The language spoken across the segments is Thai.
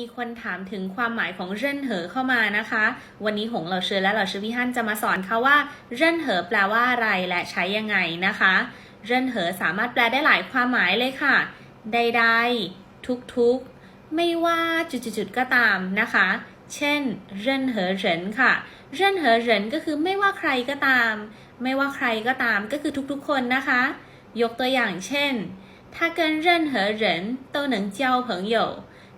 มีคนถามถึงความหมายของเร่นเหอเข้ามานะคะ วันนี้หงเหล่าเชอและเหล่าเชอพี่ฮั่นจะมาสอนเขาว่าเร่นเหอแปลว่าอะไรและใช้ยังไงนะคะเร่นเหอสามารถแปลได้หลายความหมายเลยค่ะ ใดๆ ทุกๆ ไม่ว่าจุดๆๆก็ตามนะคะ เช่นเร่นเหอเหรินค่ะเร่นเหอเหรินก็คือไม่ว่าใครก็ตาม ไม่ว่าใครก็ตามก็คือทุกๆ คนนะคะ ยกตัวอย่างเช่น他跟任何人都能交朋友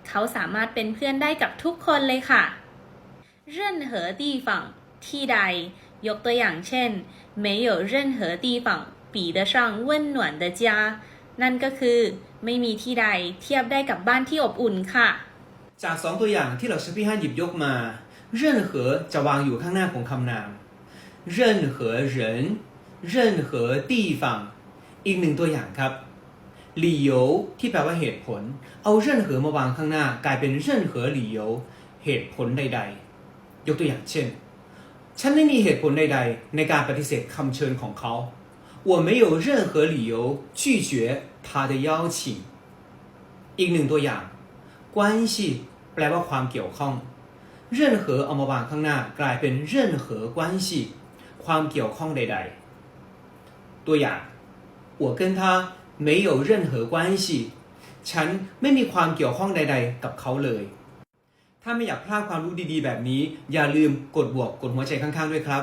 เขาสามารถเป็นเพื่อนได้กับทุกคนเลยค่ะ任何地方ที่ใด ยกตัวอย่างเช่น没有任何地方比得上温暖的家นั่นก็คือ ไม่มีที่ใดเทียบได้กับบ้านที่อบอุ่นค่ะ จากสองตัวอย่างที่เราชพี่ฮั่นหยิบยกมาเร่นเหอจะวางอยู่ข้างหน้าของคำนามเร่นเหอเหรินเร่นเหอตีฝังอีกหนึ่งตัวอย่างครับ หลี่โยที่แปลว่าเหตุผล เอาเร่นเหอมาวางข้างหน้ากลายเป็นเร่นเหอหลี่โยเหตุผลใด ๆ ยกตัวอย่างเช่น ฉันไม่มีเหตุผลใด ๆ ในการปฏิเสธคำเชิญของเขา我没有任何理由拒绝他的邀请อีกหนึ่งตัวอย่าง 关系แปลว่าความเกี่ยวข้อง任何เอามาวางข้างหน้ากลายเป็น任何关系ความเกี่ยวข้องใด ๆ ตัวอย่าง我跟他 没有任何关系ฉันไม่มีความเกี่ยวข้องใด ๆ กับเขาเลย ถ้าไม่อยากพลาดความรู้ดีๆ แบบนี้ อย่าลืมกดบวกกดหัวใจข้างๆด้วยครับ